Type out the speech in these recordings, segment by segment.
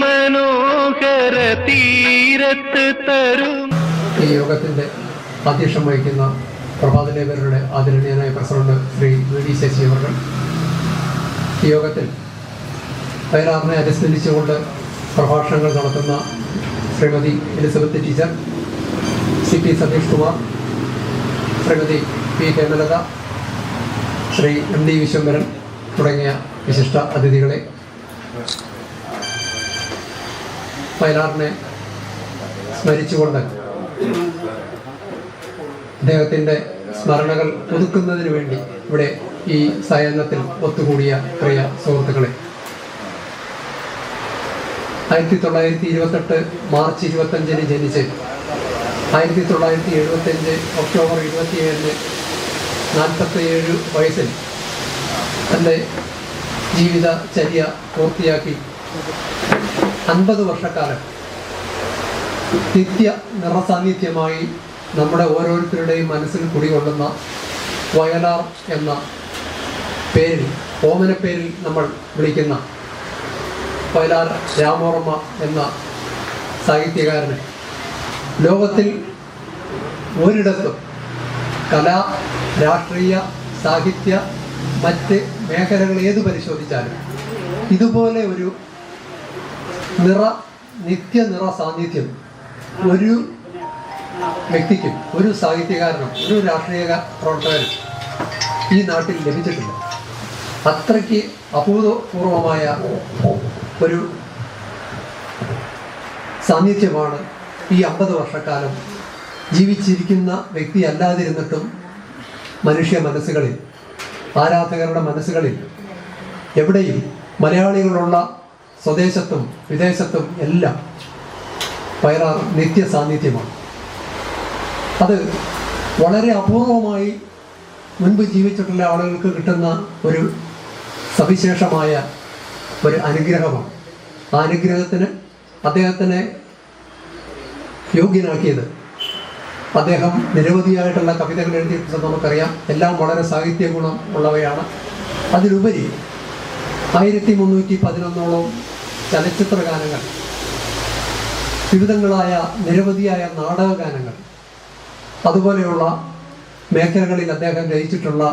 മനോഹര തീരത്ത് തരും. ഈ യോഗത്തിന്റെ അധ്യക്ഷം വഹിക്കുന്ന പ്രഭാതലേഖരുടെ ആദരണീയനായ president Shri V D Sasi അവർ ഈ യോഗത്തിൽ വയലാറിനെ അനുസ്മരിച്ചുകൊണ്ട് പ്രഭാഷണങ്ങൾ നടത്തുന്ന Shrimati Elizabeth teacher C P Satheesh Kumar Shrimati P Hemalatha Shri M D Vishwambharan തുടങ്ങിയ വിശിഷ്ട അതിഥികളെ വയലാറിനെ സ്മരിച്ചുകൊണ്ട് അദ്ദേഹത്തിന്റെ സ്മരണകൾ പുതുക്കുന്നതിന് വേണ്ടി ഇവിടെ ഈ സയനത്തിൽ ഒത്തുകൂടിയ പ്രിയ സുഹൃത്തുക്കളെ. ആയിരത്തി തൊള്ളായിരത്തി ഇരുപത്തെട്ട് മാർച്ച് ഇരുപത്തഞ്ചിന് ജനിച്ച് ആയിരത്തി തൊള്ളായിരത്തി എഴുപത്തഞ്ച് ഒക്ടോബർ ഇരുപത്തിയേഴിന് നാൽപ്പത്തിയേഴ് വയസ്സിൽ തന്റെ ജീവിതചര്യ പൂർത്തിയാക്കി. അൻപത് വർഷക്കാലം നിത്യ നിറസാന്നിധ്യമായി നമ്മുടെ ഓരോരുത്തരുടെയും മനസ്സിൽ കുടികൊള്ളുന്ന വയലാർ എന്ന പേരിൽ ഓമന പേരിൽ നമ്മൾ വിളിക്കുന്ന വയലാർ രാമോർമ്മ എന്ന സാഹിത്യകാരനെ. ലോകത്തിൽ ഒരിടത്തും കലാ രാഷ്ട്രീയ സാഹിത്യ മറ്റ് മേഖലകൾ ഏത് പരിശോധിച്ചാലും ഇതുപോലെ ഒരു നിറ നിത്യ നിറ സാന്നിധ്യം. ഒരു വ്യക്തിക്കും ഒരു സാഹിത്യകാരനും ഒരു രാഷ്ട്രീയ പ്രവർത്തകനും ഈ നാട്ടിൽ ലഭിച്ചിട്ടില്ല. അത്രയ്ക്ക് അഭൂതപൂർവമായ ഒരു സാന്നിധ്യമാണ് ഈ അമ്പത് വർഷക്കാലം ജീവിച്ചിരിക്കുന്ന വ്യക്തി അല്ലാതിരുന്നിട്ടും മനുഷ്യ മനസ്സുകളിൽ ആരാധകരുടെ മനസ്സുകളിൽ എവിടെയും മലയാളികളുള്ള സ്വദേശത്തും വിദേശത്തും എല്ലാം പയറാർ നിത്യ സാന്നിധ്യമാണ് അത് വളരെ അപൂർവമായി മുൻപ് ജീവിച്ചിട്ടുള്ള ആളുകൾക്ക് കിട്ടുന്ന ഒരു സവിശേഷമായ ഒരു അനുഗ്രഹമാണ്. ആ അനുഗ്രഹത്തിന് അദ്ദേഹത്തിനെ യോഗ്യനാക്കിയത്. അദ്ദേഹം നിരവധിയായിട്ടുള്ള കവിതകൾ എഴുതിയിട്ടുണ്ട് നമുക്കറിയാം. എല്ലാം വളരെ സാഹിത്യ ഗുണം ഉള്ളവയാണ്. അതിലുപരി ആയിരത്തി മുന്നൂറ്റി പതിനൊന്നോളം ചലച്ചിത്ര ഗാനങ്ങൾ വിവിധങ്ങളായ നിരവധിയായ നാടകഗാനങ്ങൾ. അതുപോലെയുള്ള മേഖലകളിൽ അദ്ദേഹം രചിച്ചിട്ടുള്ള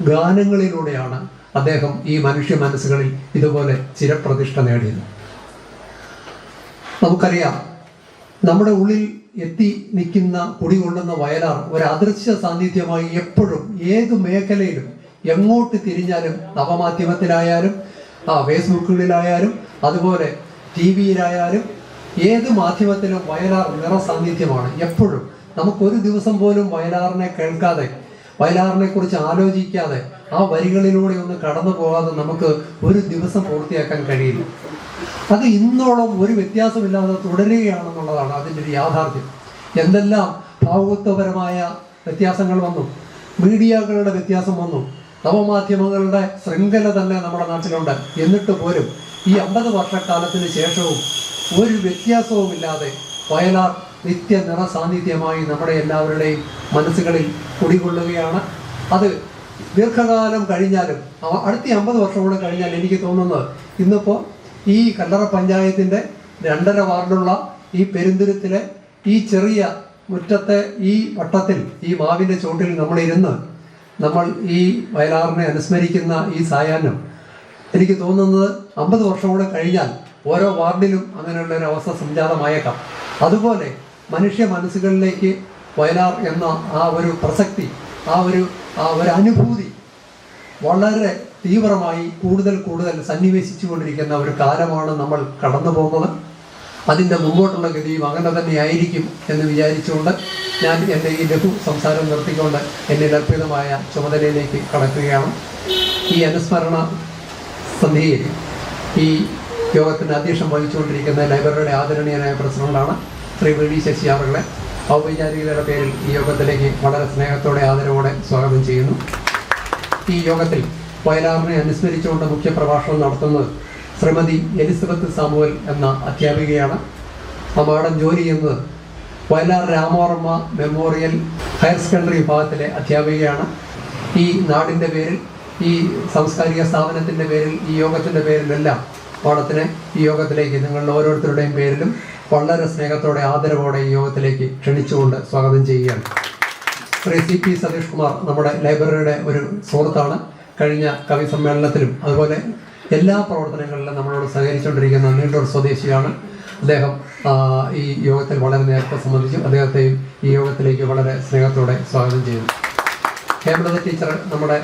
ഗാനങ്ങളിലൂടെയാണ് അദ്ദേഹം ഈ മനുഷ്യ മനസ്സുകളിൽ ഇതുപോലെ ചിരപ്രതിഷ്ഠ നേടിയത്. നമുക്കറിയാം നമ്മുടെ ഉള്ളിൽ എത്തി നിൽക്കുന്ന കുടികൊള്ളുന്ന വയലാർ ഒരു അദൃശ്യ സാന്നിധ്യമായി എപ്പോഴും ഏത് മേഖലയിലും എങ്ങോട്ട് തിരിഞ്ഞാലും നവമാധ്യമത്തിലായാലും ആ ഫേസ്ബുക്കുകളിലായാലും അതുപോലെ ടി വിയിലായാലും ഏത് മാധ്യമത്തിലും വയലാർ നിറസാന്നിധ്യമാണ് എപ്പോഴും നമുക്കൊരു ദിവസം പോലും വയലാറിനെ കേൾക്കാതെ വയലാറിനെ കുറിച്ച് ആലോചിക്കാതെ ആ വരികളിലൂടെ ഒന്ന് കടന്നു പോകാതെ നമുക്ക് ഒരു ദിവസം പൂർത്തിയാക്കാൻ കഴിയില്ല. അത് ഇന്നോളം ഒരു വ്യത്യാസമില്ലാതെ തുടരുകയാണെന്നുള്ളതാണ് അതിന്റെ ഒരു യാഥാർത്ഥ്യം. എന്തെല്ലാം ഭാവത്വപരമായ വ്യത്യാസങ്ങൾ വന്നു? മീഡിയകളുടെ വ്യത്യാസം വന്നു. നവമാധ്യമങ്ങളുടെ ശൃംഖല തന്നെ നമ്മുടെ നാട്ടിലുണ്ട്. എന്നിട്ട് പോലും ഈ അമ്പത് വർഷക്കാലത്തിന് ശേഷവും ഒരു വ്യത്യാസവുമില്ലാതെ വയലാർ നിത്യ നിറ സാന്നിധ്യമായി നമ്മുടെ എല്ലാവരുടെയും മനസ്സുകളിൽ കുടികൊള്ളുകയാണ്. അത് ദീർഘകാലം കഴിഞ്ഞാലും അടുത്ത അമ്പത് വർഷം കൂടെ കഴിഞ്ഞാൽ എനിക്ക് തോന്നുന്നത് ഇന്നിപ്പോൾ ഈ കല്ലറ പഞ്ചായത്തിന്റെ രണ്ടര വാർഡുള്ള ഈ പെരുന്തുരുത്തിലെ ഈ ചെറിയ മുറ്റത്തെ ഈ വട്ടത്തിൽ ഈ മാവിന്റെ ചോട്ടിൽ നമ്മളിരുന്ന് നമ്മൾ ഈ വയലാറിനെ അനുസ്മരിക്കുന്ന ഈ സായാഹ്നം എനിക്ക് തോന്നുന്നത് അമ്പത് വർഷം കൂടെ കഴിഞ്ഞാൽ ഓരോ വാർഡിലും അങ്ങനെയുള്ള ഒരു അവസ്ഥ സംജാതമായേക്കാം. അതുപോലെ മനുഷ്യ മനസ്സുകളിലേക്ക് വയലാർ എന്ന ആ ഒരു പ്രസക്തി ആ ഒരു ആ ഒരു അനുഭൂതി വളരെ തീവ്രമായി കൂടുതൽ കൂടുതൽ സന്നിവേശിച്ചു കൊണ്ടിരിക്കുന്ന ഒരു കാലമാണ് നമ്മൾ കടന്നു പോകുന്നത്. അതിന്റെ മുമ്പോട്ടുള്ള ഗതിയും അങ്ങനെ തന്നെയായിരിക്കും എന്ന് വിചാരിച്ചുകൊണ്ട് ഞാൻ എന്റെ ഈ ലഘു സംസാരം നിർത്തിക്കൊണ്ട് എന്റെ അർപ്പിതമായ ചുമതലയിലേക്ക് കടക്കുകയാണ്. ഈ അനുസ്മരണ സന്ധ്യയിൽ ഈ യോഗത്തിന്റെ അധ്യക്ഷം വഹിച്ചുകൊണ്ടിരിക്കുന്ന ലൈബ്രറിയുടെ ആദരണീയനായ പ്രസിഡന്റാണ് ശ്രീ വി ഡി ശശി അവരുടെ ഔപചാരികതയുടെ പേരിൽ ഈ യോഗത്തിലേക്ക് വളരെ സ്നേഹത്തോടെ ആദരവോടെ സ്വാഗതം ചെയ്യുന്നു. ഈ യോഗത്തിൽ വയലാറിനെ അനുസ്മരിച്ചുകൊണ്ട് മുഖ്യ പ്രഭാഷണം നടത്തുന്നത് ശ്രീമതി എലിസബത്ത് സാമുവൽ എന്ന അധ്യാപികയാണ്. അമ്മയുടെ ജോലി ചെയ്യുന്നത് Vayalar Ramavarma memorial higher secondary വിഭാഗത്തിലെ അധ്യാപികയാണ്. ഈ നാടിന്റെ പേരിൽ ഈ സാംസ്കാരിക സ്ഥാപനത്തിന്റെ പേരിൽ ഈ യോഗത്തിന്റെ പേരിലെല്ലാം ഓണത്തിന് ഈ യോഗത്തിലേക്ക് നിങ്ങളുടെ ഓരോരുത്തരുടെയും പേരിലും വളരെ സ്നേഹത്തോടെ ആദരവോടെ ഈ യോഗത്തിലേക്ക് ക്ഷണിച്ചുകൊണ്ട് സ്വാഗതം ചെയ്യുകയാണ്. ശ്രീ സി പി സതീഷ് കുമാർ നമ്മുടെ ലൈബ്രറിയുടെ ഒരു സുഹൃത്താണ്. കഴിഞ്ഞ കവി സമ്മേളനത്തിലും അതുപോലെ എല്ലാ പ്രവർത്തനങ്ങളിലും നമ്മളോട് സഹകരിച്ചുകൊണ്ടിരിക്കുന്ന നീണ്ടൂർ സ്വദേശിയാണ്. അദ്ദേഹം ഈ യോഗത്തിൽ വളരെ നേരത്തെ സംബന്ധിച്ചു. അദ്ദേഹത്തെയും ഈ യോഗത്തിലേക്ക് വളരെ സ്നേഹത്തോടെ സ്വാഗതം ചെയ്യുന്നു. ഹേമലത ടീച്ചർ നമ്മുടെ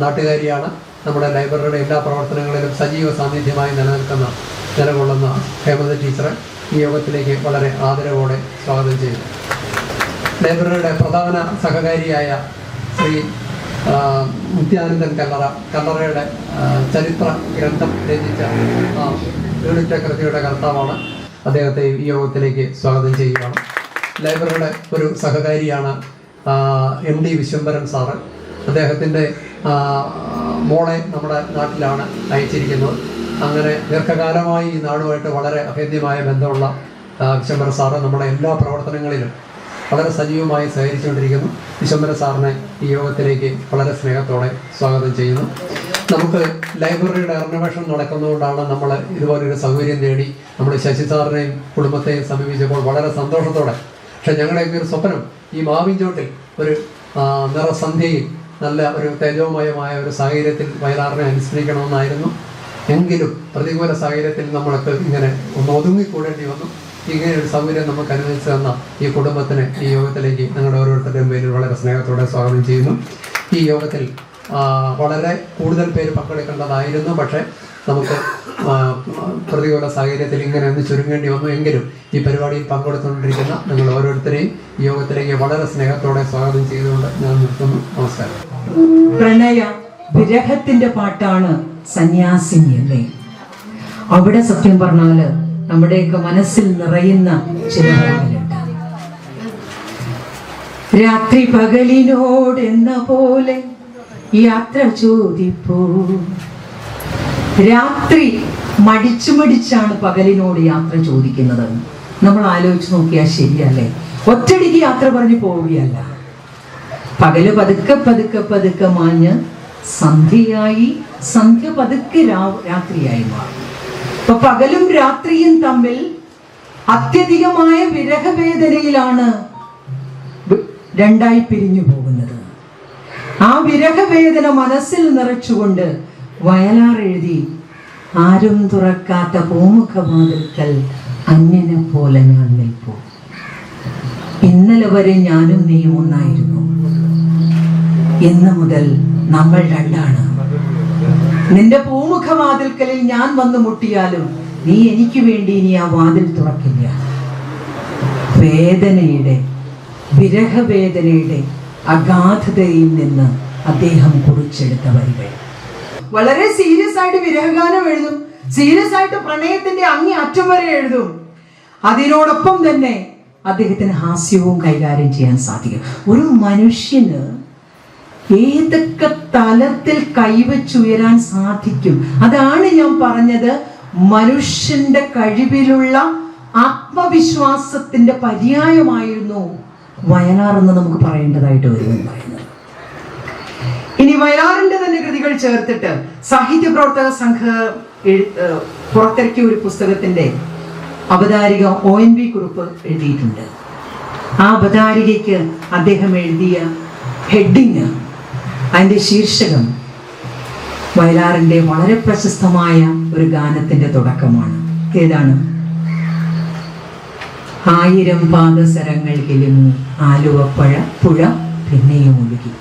നാട്ടുകാരിയാണ്. നമ്മുടെ ലൈബ്രറിയുടെ എല്ലാ പ്രവർത്തനങ്ങളിലും സജീവ സാന്നിധ്യമായി നിലനിൽക്കുന്ന നിലകൊള്ളുന്ന ഹേമലത ടീച്ചറെ ഈ യോഗത്തിലേക്ക് വളരെ ആദരവോടെ സ്വാഗതം ചെയ്യുന്നു. ലൈബ്രറിയുടെ പ്രധാന സഹകാരിയായ ശ്രീ നിത്യാനന്ദൻ കല്ലറ കല്ലറയുടെ ചരിത്ര ഗ്രന്ഥം രചിച്ച യൂണിറ്റ് കൃതിയുടെ കർത്താവാണ്. അദ്ദേഹത്തെ ഈ യോഗത്തിലേക്ക് സ്വാഗതം ചെയ്യുകയാണ്. ലൈബ്രറിയുടെ ഒരു സഹകാരിയാണ് എം ഡി വിശ്വംബരൻ സാറ് അദ്ദേഹത്തിന്റെ മോളെ നമ്മുടെ നാട്ടിലാണ് അയച്ചിരിക്കുന്നത്. അങ്ങനെ ദീർഘകാലമായി ഈ നാടുമായിട്ട് വളരെ അഭേദ്യമായ ബന്ധമുള്ള വിശ്വംബര സാറ് നമ്മുടെ എല്ലാ പ്രവർത്തനങ്ങളിലും വളരെ സജീവമായി സഹകരിച്ചുകൊണ്ടിരിക്കുന്നു. വിശ്വംബര സാറിനെ ഈ യോഗത്തിലേക്ക് വളരെ സ്നേഹത്തോടെ സ്വാഗതം ചെയ്യുന്നു. നമുക്ക് ലൈബ്രറിയുടെ റിനോവേഷൻ നടക്കുന്നതുകൊണ്ടാണ് നമ്മൾ ഇതുപോലൊരു സൗകര്യം തേടി നമ്മൾ ശശി സാറിനെയും കുടുംബത്തെയും സമീപിച്ചപ്പോൾ വളരെ സന്തോഷത്തോടെ. പക്ഷേ ഞങ്ങളുടെയൊക്കെ ഒരു സ്വപ്നം ഈ മാവിൻചോട്ടിൽ ഒരു നിറസന്ധ്യയും നല്ല ഒരു തേജോമയമായ ഒരു സാഹചര്യത്തിൽ വയലാറിനെ അനുസ്മരിക്കണമെന്നായിരുന്നു. എങ്കിലും പ്രതികൂല സാഹചര്യത്തിൽ നമ്മൾക്ക് ഇങ്ങനെ ഒന്ന് ഒതുങ്ങിക്കൂടേണ്ടി വന്നു. ഇങ്ങനെ ഒരു സൗകര്യം നമുക്ക് അനുവദിച്ചു തന്ന ഈ കുടുംബത്തിന് ഈ യോഗത്തിലേക്ക് നിങ്ങളുടെ ഓരോരുത്തരുടെയും പേരിൽ വളരെ സ്നേഹത്തോടെ സ്വാഗതം ചെയ്യുന്നു. ഈ യോഗത്തിൽ വളരെ കൂടുതൽ പേര് പങ്കെടുക്കേണ്ടതായിരുന്നു. പക്ഷേ നമുക്ക് പ്രതികൂല സാഹചര്യത്തിൽ ഇങ്ങനെ ഒന്ന് ചുരുങ്ങേണ്ടി വന്നു എങ്കിലും ഈ പരിപാടിയിൽ പങ്കെടുത്തുകൊണ്ടിരിക്കുന്ന നിങ്ങൾ ഓരോരുത്തരെയും യോഗത്തിലേക്ക് വളരെ സ്നേഹത്തോടെ സ്വാഗതം ചെയ്തുകൊണ്ട് ഞാൻ നിർത്തുന്നു. നമസ്കാരം. പ്രണയ വിരഹത്തിന്റെ പാട്ടാണ് സന്യാസിനി അല്ലേ? അവിടെ സത്യം പറഞ്ഞാൽ നമ്മുടെയൊക്കെ മനസ്സിൽ നിറയുന്ന ചില രാത്രി പകലിനോട് എന്ന പോലെ യാത്ര ചോദിപ്പോ. രാത്രി മടിച്ചു മടിച്ചാണ് പകലിനോട് യാത്ര ചോദിക്കുന്നത്. നമ്മൾ ആലോചിച്ച് നോക്കിയാൽ ശരിയല്ലേ? ഒറ്റടിക്ക് യാത്ര പറഞ്ഞു പോവുകയല്ല. പകൽ പതുക്കെ പതുക്കെ പതുക്കെ മാഞ്ഞ് സന്ധ്യയായി സന്ധ്യ പതുക്കെ രാത്രിയായി മാറും. അപ്പൊ പകലും രാത്രിയും തമ്മിൽ അത്യധികമായ വിരഹവേദനയിലാണ് രണ്ടായി പിരിഞ്ഞു പോകുന്നത്. ആ വിരഹവേദന മനസ്സിൽ നിറച്ചുകൊണ്ട് വയലാർ എഴുതി ആരും തുറക്കാത്ത പൂമുഖ മാതൃക്കൽ അന്യനെ പോലെ ഞാൻ നിൽപ്പു. ഇന്നലെ വരെ ഞാനും നീയും ഒന്നായിരുന്നു. ഇന്ന് മുതൽ നമ്മൾ രണ്ടാണ്. നിന്റെ പൂമുഖ പൂമുഖവാതിൽക്കലിൽ ഞാൻ വന്നു മുട്ടിയാലും നീ എനിക്ക് വേണ്ടി ഇനി ആ വാതിൽ തുറക്കില്ല. വേദനയുടെ വിരഹവേദനയുടെ അഗാധതയിൽ നിന്ന് അദ്ദേഹം കുറിച്ചെടുത്ത വരികൾ. വളരെ സീരിയസ് ആയിട്ട് വിരഹഗാനം എഴുതും. സീരിയസ് ആയിട്ട് പ്രണയത്തിന്റെ അങ്ങി അറ്റം വരെ എഴുതും. അതിനോടൊപ്പം തന്നെ അദ്ദേഹത്തിന് ഹാസ്യവും കൈകാര്യം ചെയ്യാൻ സാധിക്കും. ഒരു മനുഷ്യന് ഏതൊക്കെ തലത്തിൽ കൈവച്ചുയരാൻ സാധിക്കും? അതാണ് ഞാൻ പറഞ്ഞത്. മനുഷ്യന്റെ കഴിവിലുള്ള ആത്മവിശ്വാസത്തിന്റെ പര്യായമായിരുന്നു വയനാർ എന്ന് നമുക്ക് പറയേണ്ടതായിട്ട് വരുമെന്ന് പറയുന്നത്. വയലാറിന്റെ തന്നെ കൃതികൾ ചേർത്തിട്ട് സാഹിത്യ പ്രവർത്തക സംഘ പുറത്തിറക്കിയ ഒരു പുസ്തകത്തിന്റെ അവതാരിക ഒ എൻ വി കുറിപ്പ് എഴുതിയിട്ടുണ്ട്. ആ അവതാരികയ്ക്ക് അദ്ദേഹം എഴുതിയ ഹെഡിങ് അതിന്റെ ശീർഷകം വയലാറിന്റെ വളരെ പ്രശസ്തമായ ഒരു ഗാനത്തിന്റെ തുടക്കമാണ്. ഏതാണ്? ആയിരം പാദസരങ്ങൾ കിലുങ്ങി ആലുവപ്പഴ പുഴ പിന്നെയും ഒഴുകി.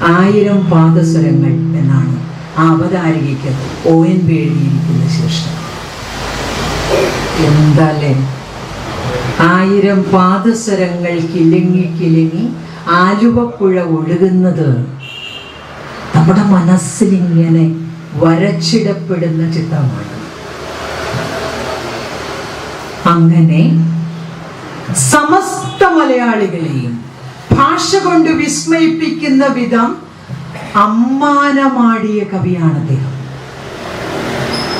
ആയിരം പാദസ്വരങ്ങൾ എന്നാണ് ആ അവതാരികയ്ക്ക് ഒ എൻ എഴുതിയിരിക്കുന്ന ശീർഷകം എന്താല്ലേ? ആയിരം പാദസ്വരങ്ങൾ കിലുങ്ങി കിലുങ്ങി ആലുവപ്പുഴ ഒഴുകുന്നത് നമ്മുടെ മനസ്സിലിങ്ങനെ വരച്ചിടപ്പെടുന്ന ചിത്രമാണ്. അങ്ങനെ സമസ്ത മലയാളികളെയും ഭാഷ കൊണ്ട് വിസ്മയിപ്പിക്കുന്ന വിധം അമ്മാനമാടിയ കവിയാണ് അദ്ദേഹം.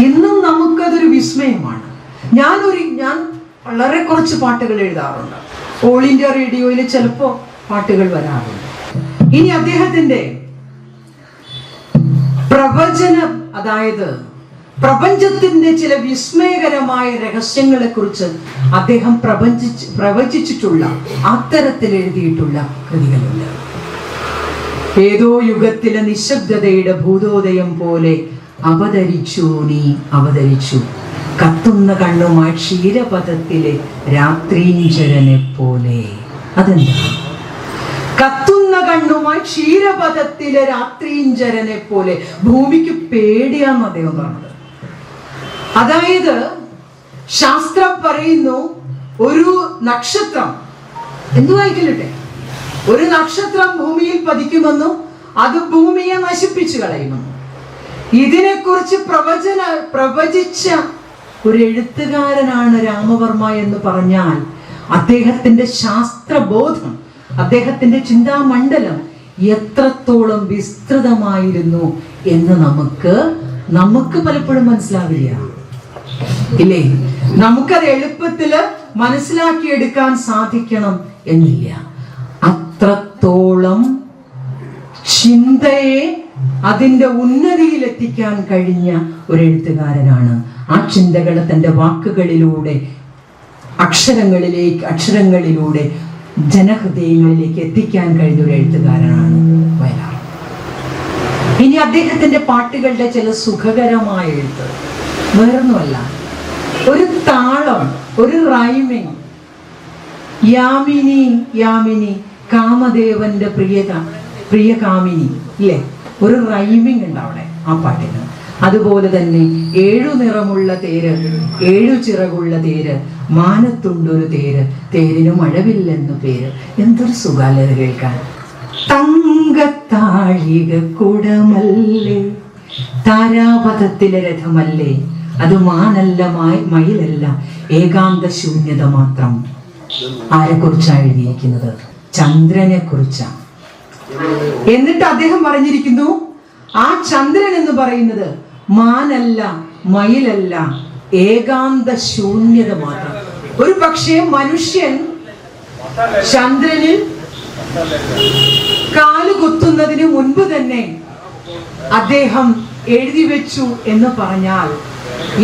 ഇന്നും നമുക്കതൊരു വിസ്മയമാണ്. ഞാനൊരു ഞാൻ വളരെ കുറച്ച് പാട്ടുകൾ എഴുതാറുണ്ട്. ഓൾ ഇന്ത്യ റേഡിയോയിൽ ചിലപ്പോൾ പാട്ടുകൾ വരാറുണ്ട്. ഇനി അദ്ദേഹത്തിന്റെ പ്രവചനം അതായത് പ്രപഞ്ചത്തിന്റെ ചില വിസ്മയകരമായ രഹസ്യങ്ങളെ കുറിച്ച് അദ്ദേഹം പ്രപഞ്ചിച്ച് പ്രവചിച്ചിട്ടുള്ള അത്തരത്തിൽ എഴുതിയിട്ടുള്ള കൃതികളുണ്ട്. ഏതോ യുഗത്തിലെ നിശബ്ദതയുടെ ഭൂതോദയം പോലെ അവതരിച്ചു നീ അവതരിച്ചു. കത്തുന്ന കണ്ണുമായി ക്ഷീരപഥത്തിലെ രാത്രീഞ്ചരനെ പോലെ. അതെന്താ? കത്തുന്ന കണ്ണുമായി ക്ഷീരപഥത്തിലെ രാത്രീഞ്ചരനെ പോലെ. ഭൂമിക്ക് പേടിയാന്ന് അദ്ദേഹം പറഞ്ഞത് അതായത് ശാസ്ത്രം പറയുന്നു ഒരു നക്ഷത്രം. എന്തു വായിക്കലട്ടെ? ഒരു നക്ഷത്രം ഭൂമിയിൽ പതിക്കുമെന്നും അത് ഭൂമിയെ നശിപ്പിച്ചു കളയുമെന്നും. ഇതിനെക്കുറിച്ച് പ്രവചന പ്രവചിച്ച ഒരു എഴുത്തുകാരനാണ് രാമവർമ്മ എന്ന് പറഞ്ഞാൽ അദ്ദേഹത്തിന്റെ ശാസ്ത്രബോധം അദ്ദേഹത്തിന്റെ ചിന്താമണ്ഡലം എത്രത്തോളം വിസ്തൃതമായിരുന്നു എന്ന് നമുക്ക് നമുക്ക് പലപ്പോഴും മനസ്സിലാവില്ല. ഇല്ലേ? നമുക്കത് എളുപ്പത്തിൽ മനസ്സിലാക്കിയെടുക്കാൻ സാധിക്കണം എന്നില്ല. അത്രത്തോളം ചിന്തയെ അതിന്റെ ഉന്നതിയിൽ എത്തിക്കാൻ കഴിഞ്ഞ ഒരു എഴുത്തുകാരനാണ് ആ ചിന്തകൾ തന്റെ വാക്കുകളിലൂടെ അക്ഷരങ്ങളിലേക്ക് അക്ഷരങ്ങളിലൂടെ ജനഹൃദയങ്ങളിലേക്ക് എത്തിക്കാൻ കഴിഞ്ഞ ഒരു എഴുത്തുകാരനാണ് വയലാർ. ഇനി അദ്ദേഹത്തിന്റെ പാട്ടുകളുടെ ചില സുഖകരമായ എഴുത്ത് വേറൊന്നുമല്ല. ഒരു താളം ഒരു റൈമിങ് യാമിനി യാമിനി കാമദേവന്റെ പ്രിയത പ്രിയ കാമിനി ഇല്ലേ? ഒരു റൈമിങ് ഉണ്ട് അവിടെ ആ പാട്ടിന്. അതുപോലെ തന്നെ ഏഴു നിറമുള്ള തേര് ഏഴു ചിറകുള്ള തേര് മാനത്തുണ്ടൊരു തേര് തേരിന് മഴവില്ലെന്നു പേര്. എന്തൊരു സുഖാലത കേൾക്കാൻ? തങ്കത്താഴിക കുടമല്ലേ താരാപഥത്തിലെ രഥമല്ലേ അത് മാനല്ല മായി- മയിലല്ല ഏകാന്ത ശൂന്യത മാത്രം. ആരെക്കുറിച്ചാണ് എഴുതിയിരിക്കുന്നത്? ചന്ദ്രനെ കുറിച്ചാണ് എന്നിട്ട് അദ്ദേഹം പറഞ്ഞിരിക്കുന്നു ആ ചന്ദ്രൻ എന്ന് പറയുന്നത് മാനല്ല മയിലല്ല ഏകാന്ത ശൂന്യത മാത്രം. ഒരു പക്ഷേ മനുഷ്യൻ ചന്ദ്രനിൽ കാലുകുത്തുന്നതിന് മുൻപ് തന്നെ അദ്ദേഹം എഴുതി വെച്ചു എന്ന് പറഞ്ഞാൽ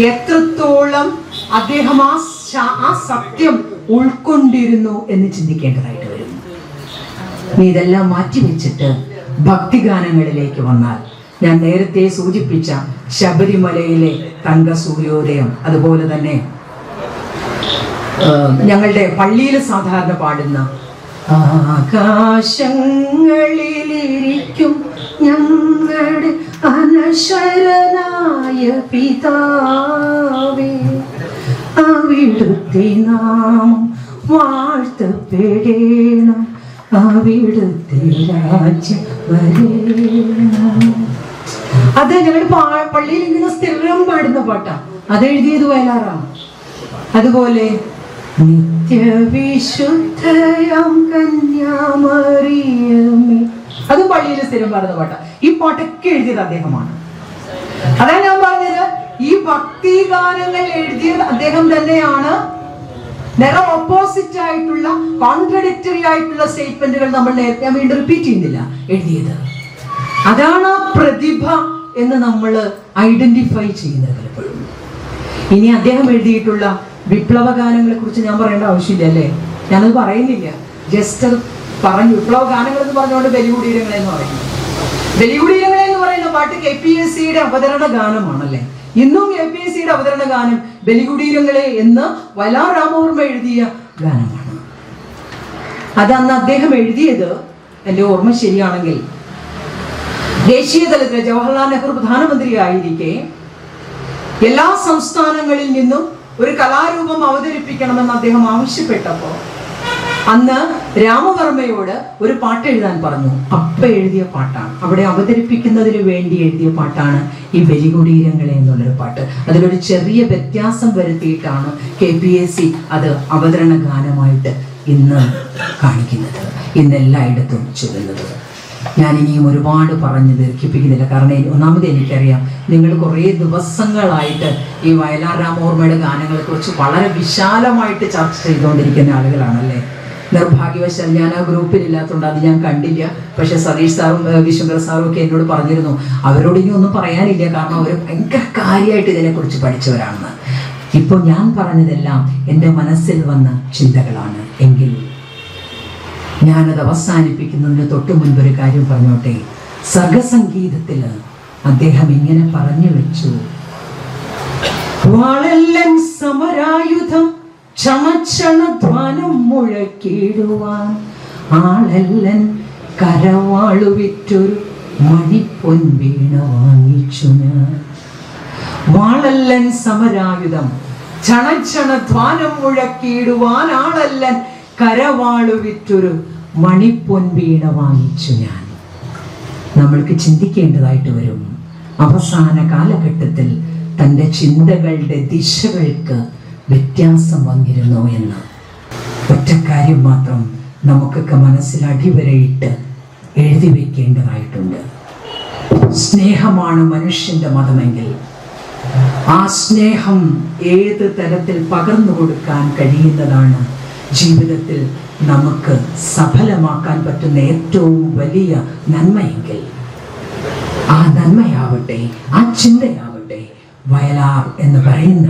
എത്രത്തോളം അദ്ദേഹം ആ ആ സത്യം ഉൾക്കൊണ്ടിരുന്നു എന്ന് ചിന്തിക്കേണ്ടതായിട്ട് വരുന്നു. നീ ഇതെല്ലാം മാറ്റിവെച്ചിട്ട് ഭക്തിഗാനങ്ങളിലേക്ക് വന്നാൽ ഞാൻ നേരത്തെ സൂചിപ്പിച്ച ശബരിമലയിലെ തങ്ക സൂര്യോദയം അതുപോലെ തന്നെ ഞങ്ങളുടെ പള്ളിയിൽ സാധാരണ പാടുന്ന ആകാശങ്ങളിലിരിക്കും ഞങ്ങളുടെ അനശ്വരനായ പിതാവേ അവിടുത്തെ നാമം വാഴ്ത്തപ്പെടേണം അവിടുത്തെ രാജ്യം വരേണം. അത് ഞങ്ങൾ പാ- പള്ളിയിൽ ഇങ്ങനെ സ്ഥിരം പാടുന്ന പാട്ടാ. അത് എഴുതിയത് വയലാറാണ് അതുപോലെ നിത്യവിശുദ്ധയാം കന്യാമറിയമേ അതും പള്ളിയിൽ സ്ഥിരം പാടുന്ന പാട്ട്. ഈ പാട്ടൊക്കെ എഴുതിയത് അദ്ദേഹമാണ്. അതാണ് ഞാൻ പറഞ്ഞത്. ഈ ഭക്തി ഗാനങ്ങൾ എഴുതിയത് അദ്ദേഹം തന്നെയാണ്. നേരെ ഓപ്പോസിറ്റ് ആയിട്ടുള്ള കോൺട്രഡിക്ടറി ആയിട്ടുള്ള സ്റ്റേറ്റ്മെന്റുകൾ നമ്മൾ നേരത്തെ വീണ്ടും റിപ്പീറ്റ് ചെയ്യുന്നില്ല. എഴുതിയത്. അതാണ് ആ പ്രതിഭ എന്ന് നമ്മൾ ഐഡന്റിഫൈ ചെയ്യുന്നത് പലപ്പോഴും. ഇനി അദ്ദേഹം എഴുതിയിട്ടുള്ള വിപ്ലവ ഗാനങ്ങളെ കുറിച്ച് ഞാൻ പറയേണ്ട ആവശ്യമില്ല അല്ലേ? ഞാനത് പറയുന്നില്ല. ജസ്റ്റ് അത് പറഞ്ഞു. വിപ്ലവ ഗാനങ്ങൾ എന്ന് പറഞ്ഞുകൊണ്ട് ബലികുടീരങ്ങളെ എന്ന് പറയുന്നു. ബലികുടീരങ്ങളെ എന്ന് പറയുന്ന പാട്ട് കെ പി എസ് സിയുടെ അവതരണ ഗാനമാണല്ലേ? ഇന്നും കെ പി എസ് സിയുടെ അവതരണ ഗാനം ബലികുടീരങ്ങളെ എന്ന് വലാ രാമവർമ്മ എഴുതിയ ഗാനമാണ്. അത് അന്ന് അദ്ദേഹം എഴുതിയത് എന്റെ ഓർമ്മ ശരിയാണെങ്കിൽ ദേശീയ തലത്തിൽ ജവഹർലാൽ നെഹ്റു പ്രധാനമന്ത്രിയായിരിക്കെ എല്ലാ സംസ്ഥാനങ്ങളിൽ നിന്നും ഒരു കലാരൂപം അവതരിപ്പിക്കണമെന്ന് അദ്ദേഹം ആവശ്യപ്പെട്ടപ്പോൾ അന്ന് രാമവർമ്മയോട് ഒരു പാട്ട് എഴുതാൻ പറഞ്ഞു. അപ്പ എഴുതിയ പാട്ടാണ്. അവിടെ അവതരിപ്പിക്കുന്നതിന് വേണ്ടി എഴുതിയ പാട്ടാണ് ഈ ബലികുടീരങ്ങളെ എന്നുള്ളൊരു പാട്ട്. അതിലൊരു ചെറിയ വ്യത്യാസം വരുത്തിയിട്ടാണ് കെ പി എസ് സി അത് അവതരണ ഗാനമായിട്ട് ഇന്ന് കാണിക്കുന്നത്. ഇന്ന് എല്ലായിടത്തും ചൊല്ലുന്നത് ഞാൻ ഇനിയും ഒരുപാട് പറഞ്ഞ് ദീർഘിപ്പിക്കുന്നില്ല. കാരണം ഒന്നാമത് എനിക്കറിയാം നിങ്ങൾ കുറേ ദിവസങ്ങളായിട്ട് ഈ വയലാർ രാമോർമ്മയുടെ ഗാനങ്ങളെക്കുറിച്ച് വളരെ വിശാലമായിട്ട് ചർച്ച ചെയ്തുകൊണ്ടിരിക്കുന്ന ആളുകളാണല്ലേ? നിർഭാഗ്യവശാൽ ഞാൻ ആ ഗ്രൂപ്പിൽ ഇല്ലാത്തതുകൊണ്ട് അത് ഞാൻ കണ്ടില്ല. പക്ഷെ സതീഷ് സാറും വിശ്വങ്കർ സാറും ഒക്കെ എന്നോട് പറഞ്ഞിരുന്നു അവരോട് ഇനി ഒന്നും പറയാനില്ല കാരണം അവർ ഭയങ്കര കാര്യമായിട്ട് ഇതിനെക്കുറിച്ച് പഠിച്ചവരാണെന്ന്. ഇപ്പോൾ ഞാൻ പറഞ്ഞതെല്ലാം എന്റെ മനസ്സിൽ വന്ന ചിന്തകളാണ്. എങ്കിൽ ഞാനത് അവസാനിപ്പിക്കുന്നതിന് തൊട്ടു മുൻപ് ഒരു കാര്യം പറഞ്ഞോട്ടെ. സർഗസംഗീതത്തിൽ അദ്ദേഹം ഇങ്ങനെ പറഞ്ഞു വെച്ചു. വാളെല്ലൻ സമരായുധം ചമച്ചണധ്വാനം മുഴക്കിടുവാൻ ആളല്ലൻ കരവാളു വിറ്റൊരു മണിപ്പൊൻ വീണ വാങ്ങിച്ചു ഞാൻ. വാളല്ലൻ സമരായുധം ക്ഷണക്ഷണധ്വാനം മുഴക്കിയിടുവാൻ ആളല്ലൻ കരവാളു വിറ്റൊരു മണിപ്പൊൻ വീണ വാങ്ങിച്ചു ഞാൻ. നമ്മൾക്ക് ചിന്തിക്കേണ്ടതായിട്ട് വരും. അവസാന കാലഘട്ടത്തിൽ തന്റെ ചിന്തകളുടെ ദിശകൾക്ക് വ്യത്യാസം വന്നിരുന്നു എന്ന്. ഒറ്റ കാര്യം മാത്രം നമുക്കൊക്കെ മനസ്സിൽ അടിവരയിട്ട് എഴുതി വെക്കേണ്ടതായിട്ടുണ്ട്. സ്നേഹമാണ് മനുഷ്യന്റെ മതമെങ്കിൽ ആ സ്നേഹം ഏത് തരത്തിൽ പകർന്നു കൊടുക്കാൻ കഴിയുന്നതാണ് ജീവിതത്തിൽ നമുക്ക് സഫലമാക്കാൻ പറ്റുന്ന ഏറ്റവും വലിയ നന്മയെങ്കിൽ. ആ നന്മയാവട്ടെ ആ ചിന്തയാവട്ടെ വയലാർ എന്ന് പറയുന്ന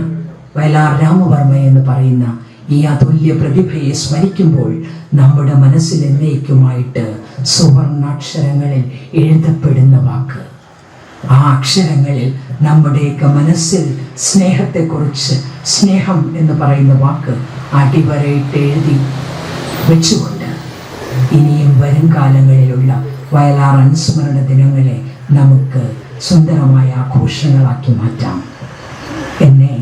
വയലാർ രാമവർമ്മ എന്ന് പറയുന്ന ഈ അതുല്യ പ്രതിഭയെ സ്മരിക്കുമ്പോൾ നമ്മുടെ മനസ്സിൽ എന്നേക്കുമായിട്ട് സുവർണാക്ഷരങ്ങളിൽ എഴുതപ്പെടുന്ന വാക്ക്. ആ അക്ഷരങ്ങളിൽ നമ്മുടെയൊക്കെ മനസ്സിൽ സ്നേഹത്തെക്കുറിച്ച് സ്നേഹം എന്ന് പറയുന്ന വാക്ക് അടിവരയിട്ട് എഴുതി വെച്ചുകൊണ്ട് ഇനിയും വരും കാലങ്ങളിലുള്ള വയലാർ അനുസ്മരണ ദിനങ്ങളെ നമുക്ക് സുന്ദരമായ ആഘോഷങ്ങളാക്കി മാറ്റാം. എന്നെ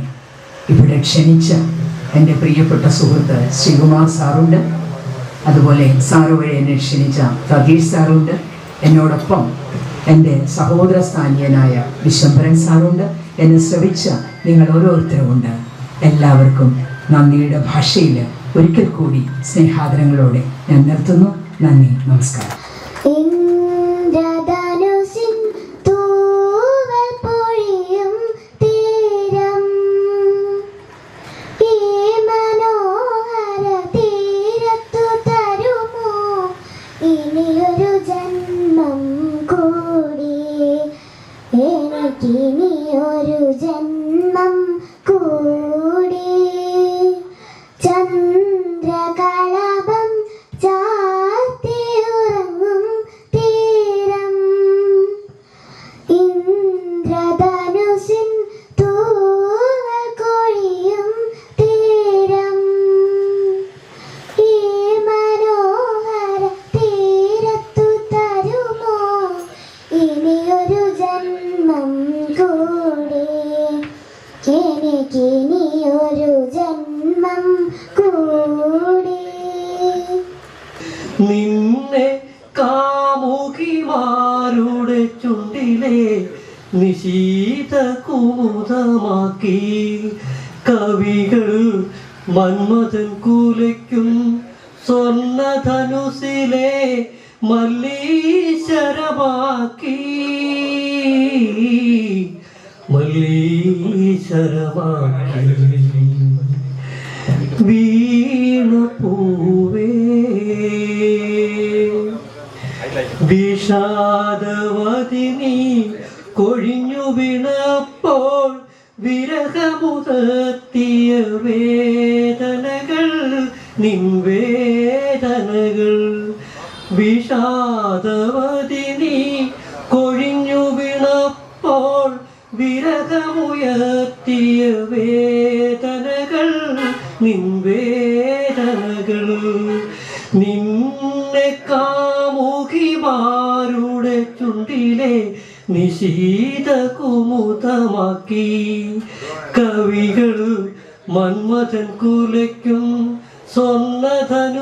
ഇവിടെ ക്ഷണിച്ച എന്റെ പ്രിയപ്പെട്ട സുഹൃത്ത് ശ്രീകുമാർ സാറുണ്ട്. അതുപോലെ സാറ് വഴി എന്നെ ക്ഷണിച്ച സതീഷ് സാറുണ്ട്. എന്നോടൊപ്പം എന്റെ സഹോദര സ്ഥാനീയനായ വിശ്വംഭരൻ സാറുണ്ട്. എന്നെ ശ്രവിച്ച നിങ്ങൾ ഓരോരുത്തരുമുണ്ട് എല്ലാവർക്കും നന്ദിയുടെ ഭാഷയിൽ ഒരിക്കൽ കൂടി സ്നേഹാദരങ്ങളോടെ ഞാൻ നിർത്തുന്നു. നന്ദി നമസ്കാരം. പൂവേ വിഷാദവതിനി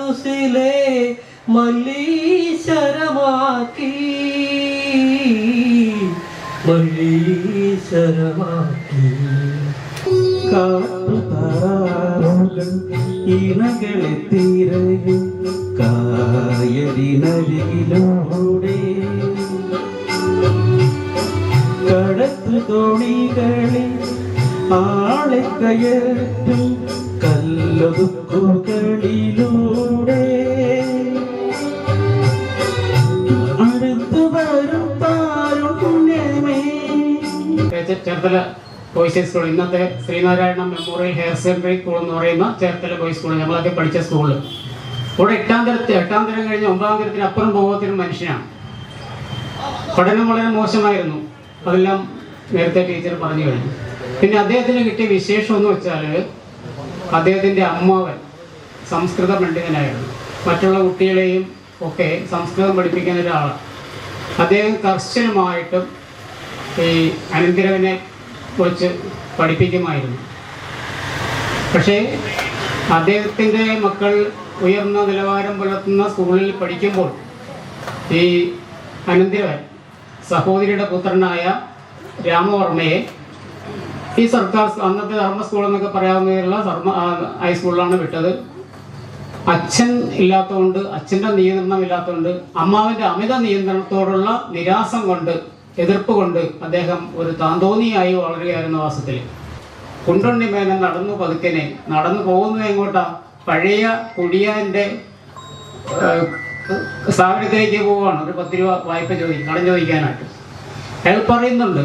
സ്വർണധനുസിലെ മല്ലീശ്വരമാക്കി. മല്ലീശ്വരമാക്കി. കാട്ടുതാറുകൾ ഇണകളെ തീരയിൽ കായലിനരികിലൂടെ. കടത്തു തോണികളിൽ ആളെ കയറ്റും കല്ലൊതുക്കുകളിലൂടെ ചേർത്തല ബോയ്സ് സ്കൂൾ ഇന്നത്തെ Sreenarayana memorial higher secondary school എന്ന് പറയുന്ന ചേർത്തല ബോയ്സ് സ്കൂൾ ഞങ്ങളൊക്കെ പഠിച്ച സ്കൂൾ ഇവിടെ എട്ടാം തരത്തിൽ എട്ടാം തരം കഴിഞ്ഞ് ഒമ്പതാം തരത്തിന് അപ്പുറം പോകത്തിനും മനുഷ്യനാണ്. പഠനം വളരെ മോശമായിരുന്നു. അതെല്ലാം നേരത്തെ ടീച്ചർ പറഞ്ഞു കഴിഞ്ഞു. പിന്നെ അദ്ദേഹത്തിന് കിട്ടിയ വിശേഷം എന്ന് വെച്ചാൽ അദ്ദേഹത്തിന്റെ അമ്മാവൻ സംസ്കൃത പണ്ഡിതനായിരുന്നു. മറ്റുള്ള കുട്ടികളെയും ഒക്കെ സംസ്കൃതം പഠിപ്പിക്കുന്ന ഒരാളാണ്. അദ്ദേഹം കർശനമായിട്ടും ഈ അനന്തരവനെ കുറിച്ച് പഠിപ്പിക്കുമായിരുന്നു. പക്ഷേ അദ്ദേഹത്തിന്റെ മക്കൾ ഉയർന്ന നിലവാരം പുലർത്തുന്ന സ്കൂളിൽ പഠിക്കുമ്പോൾ ഈ അനന്തരവൻ സഹോദരിയുടെ പുത്രനായ രാമവർമ്മയെ ഈ സർക്കാർ അന്നത്തെ ധർമ്മ സ്കൂൾ എന്നൊക്കെ പറയാവുന്നതിലുള്ള ധർമ്മ ഹൈസ്കൂളിലാണ് വിട്ടത്. അച്ഛൻ ഇല്ലാത്തതുകൊണ്ട് അച്ഛന്റെ നിയന്ത്രണം ഇല്ലാത്തതുകൊണ്ട് അമ്മാവിന്റെ അമിത നിയന്ത്രണത്തോടുള്ള നിരാസം കൊണ്ട് എതിർപ്പ് കൊണ്ട് അദ്ദേഹം ഒരു താന്തോന്നിയായി വളരുകയായിരുന്നു വാസത്തിൽ കുണ്ടുണ്ണി മേനൻ നടന്നു പതുക്കനെ. നടന്നു പോകുന്നത് എങ്ങോട്ടാ? പഴയ കുടിയാന്റെ സ്ഥാപനത്തിലേക്ക് പോവുകയാണ്. ഒരു പത്ത് രൂപ വായ്പ ചോദിക്കും കടം ചോദിക്കാനായിട്ട്. അയാൾ പറയുന്നുണ്ട്.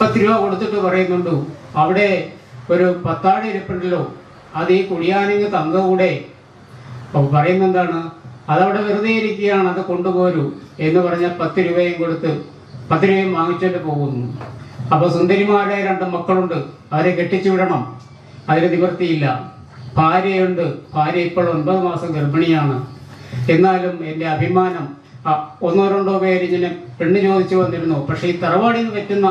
പത്ത് രൂപ കൊടുത്തിട്ട് പറയുന്നുണ്ട്. അവിടെ ഒരു പത്താട് ഇരിപ്പുണ്ടല്ലോ. അത് ഈ കുടിയാനിങ് തന്നുകൂടെ? അപ്പോൾ പറയുന്നത് എന്താണ് അതവിടെ വെറുതെ ഇരിക്കുകയാണ് അത് കൊണ്ടുപോരൂ എന്ന് പറഞ്ഞ പത്ത് രൂപയും കൊടുത്ത് പത്ത് രൂപയും വാങ്ങിച്ചിട്ട് പോകുന്നു. അപ്പോൾ സുന്ദരിമാരെ രണ്ട് മക്കളുണ്ട് അവരെ കെട്ടിച്ചു വിടണം അതിന് നിവൃത്തിയില്ല. ഭാര്യയുണ്ട് ഭാര്യ ഇപ്പോൾ ഒൻപത് മാസം ഗർഭിണിയാണ്. എന്നാലും എന്റെ അഭിമാനം ഒന്നോ രണ്ടോ പേര് ഇങ്ങനെ പെണ്ണ് ചോദിച്ചു വന്നിരുന്നു. പക്ഷേ ഈ തറവാടിൽ നിന്ന് പറ്റുന്ന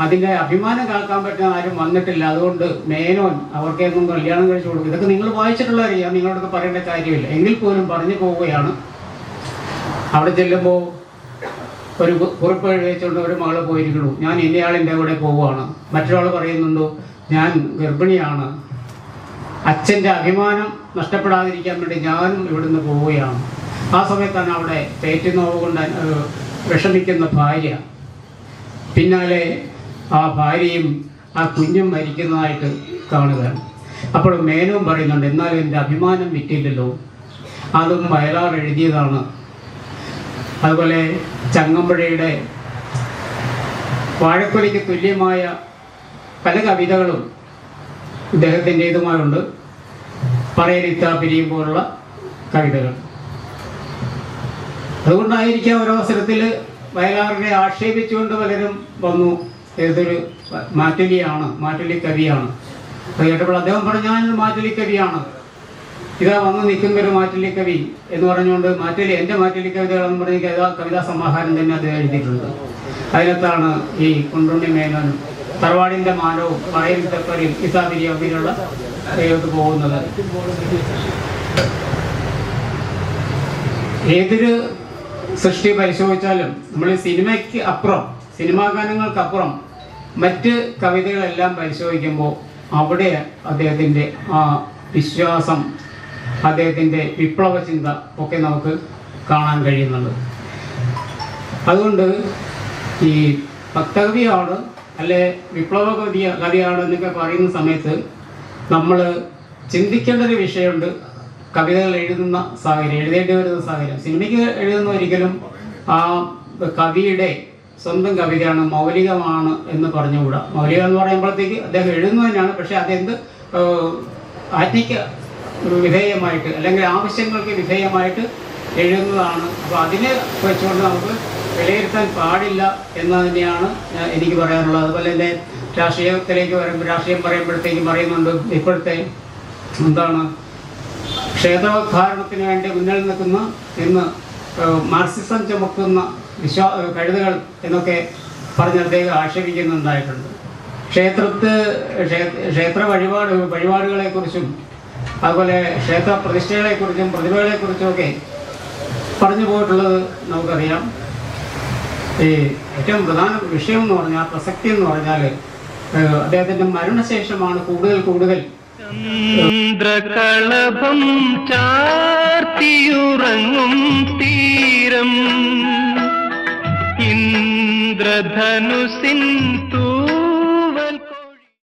അതിന്റെ അഭിമാനം കാക്കാൻ പറ്റുന്ന ആരും വന്നിട്ടില്ല. അതുകൊണ്ട് മേനോൻ അവർക്കൊന്നും കല്യാണം കഴിച്ചു കൊടുക്കും. ഇതൊക്കെ നിങ്ങൾ വായിച്ചിട്ടുള്ള അറിയാം നിങ്ങളോടൊക്കെ പറയേണ്ട കാര്യമില്ല. എങ്കിൽ പോലും പറഞ്ഞു പോവുകയാണ്. അവിടെ ചെല്ലുമ്പോൾ ഒരു കുറിപ്പ് എഴുതിച്ചുകൊണ്ട് ഒരു മകൾ പോയിരിക്കുന്നു. ഞാൻ ഇന്നയാളിന്റെ കൂടെ പോവുകയാണ്. മറ്റൊരാൾ പറയുന്നുണ്ടോ ഞാൻ ഗർഭിണിയാണ്. അച്ഛന്റെ അഭിമാനം നഷ്ടപ്പെടാതിരിക്കാൻ വേണ്ടി ഞാനും ഇവിടുന്ന് പോവുകയാണ്. ആ സമയത്താണ് അവിടെ തേറ്റുന്നോവ് കൊണ്ട് വിഷമിക്കുന്ന ഭാര്യ. പിന്നാലെ ആ ഭാര്യയും ആ കുഞ്ഞും മരിക്കുന്നതായിട്ട് കാണുക. അപ്പോൾ മേനവും പറയുന്നുണ്ട് എന്നാലും എന്റെ അഭിമാനം വിറ്റില്ലല്ലോ. അതും വയലാർ എഴുതിയതാണ്. അതുപോലെ ചങ്ങമ്പുഴയുടെ വാഴക്കൊലിക്ക് തുല്യമായ പല കവിതകളും ഇദ്ദേഹത്തിന്റെതുമായുണ്ട്. പറയലിത്താ പിരിയും പോലുള്ള കവിതകൾ. അതുകൊണ്ടായിരിക്കാം ഒരവസരത്തിൽ വയലാറിനെ ആക്ഷേപിച്ചുകൊണ്ട് പലരും വന്നു. ഏതൊരു മാറ്റുലിയാണ് മാറ്റുലി കവിയാണ് പ്രിയപ്പെട്ടപ്പോൾ അദ്ദേഹം പറഞ്ഞു ഞാൻ മാറ്റുലി കവിയാണ് ഇതാ വന്ന് നിൽക്കുന്ന ഒരു മാറ്റുലി കവി എന്ന് പറഞ്ഞുകൊണ്ട് മാറ്റുലി എന്റെ മാറ്റുലി കവിതകളെന്ന് പറഞ്ഞ കവിതാ കവിതാ സമാഹാരം തന്നെ അദ്ദേഹം എഴുതിയിട്ടുണ്ട്. അതിനകത്താണ് ഈ കുണ്ടുണ്ണി മേനോനും തറവാടിന്റെ മാനവും പഴയ തെപ്പറിയും ഇസാബിരി അങ്ങനെയുള്ള ദൈവത്ത് പോകുന്നത്? ഏതൊരു സൃഷ്ടി പരിശോധിച്ചാലും നമ്മൾ സിനിമയ്ക്ക് അപ്പുറം സിനിമാ ഗാനങ്ങൾക്കപ്പുറം മറ്റ് കവിതകളെല്ലാം പരിശോധിക്കുമ്പോൾ അവിടെ അദ്ദേഹത്തിന്റെ ആ വിശ്വാസം അദ്ദേഹത്തിന്റെ വിപ്ലവ ചിന്ത ഒക്കെ നമുക്ക് കാണാൻ കഴിയുന്നുണ്ട്. അതുകൊണ്ട് ഈ ഭക്തകവിയാണ് അല്ലെ വിപ്ലവ കവി കവിയാണ് എന്നൊക്കെ പറയുന്ന സമയത്ത് നമ്മൾ ചിന്തിക്കേണ്ട ഒരു വിഷയമുണ്ട്. കവിതകൾ എഴുതുന്ന സാഹചര്യം എഴുതേണ്ടി വരുന്ന സാഹചര്യം സിനിമയ്ക്ക് എഴുതുന്ന ഒരിക്കലും ആ കവിയുടെ സ്വന്തം കവിതയാണ് മൗലികമാണ് എന്ന് പറഞ്ഞുകൂടാ. മൗലികം എന്ന് പറയുമ്പോഴത്തേക്ക് അദ്ദേഹം എഴുതുന്നതിനാണ് പക്ഷെ അതെന്ത് ആജ്ഞയ്ക്ക് വിധേയമായിട്ട് അല്ലെങ്കിൽ ആവശ്യങ്ങൾക്ക് വിധേയമായിട്ട് എഴുതുന്നതാണ്. അപ്പോൾ അതിനെ വെച്ചുകൊണ്ട് നമുക്ക് വിലയിരുത്താൻ പാടില്ല എന്ന് തന്നെയാണ് എനിക്ക് പറയാനുള്ളത്. അതുപോലെ തന്നെ രാഷ്ട്രീയത്തിലേക്ക് വരുമ്പോൾ രാഷ്ട്രീയം പറയുമ്പോഴത്തേക്കും പറയുന്നുണ്ട് ഇപ്പോഴത്തെ എന്താണ് ക്ഷേത്രോദ്ധാരണത്തിന് വേണ്ടി മുന്നിൽ നിൽക്കുന്ന ഇന്ന് മാർക്സിസം ചുമക്കുന്ന വിശ്വാ കഴുതുകൾ എന്നൊക്കെ പറഞ്ഞ് അദ്ദേഹം ആക്ഷേപിക്കുന്നുണ്ടായിട്ടുണ്ട്. ക്ഷേത്രത്ത് ക്ഷേ- ക്ഷേത്ര വഴിപാട് വഴിപാടുകളെക്കുറിച്ചും അതുപോലെ ക്ഷേത്ര പ്രതിഷ്ഠകളെക്കുറിച്ചും പ്രതിഭകളെക്കുറിച്ചുമൊക്കെ പറഞ്ഞു പോയിട്ടുള്ളത് നമുക്കറിയാം. ഈ ഏറ്റവും പ്രധാന വിഷയം എന്ന് പറഞ്ഞാൽ പ്രസക്തി എന്ന് പറഞ്ഞാൽ അദ്ദേഹത്തിന്റെ മരണശേഷമാണ് കൂടുതൽ കൂടുതൽ ചന്ദ്രകളഭം ചാർത്തിയുറങ്ങും തീരം. इन्द्रधनुसिन्तु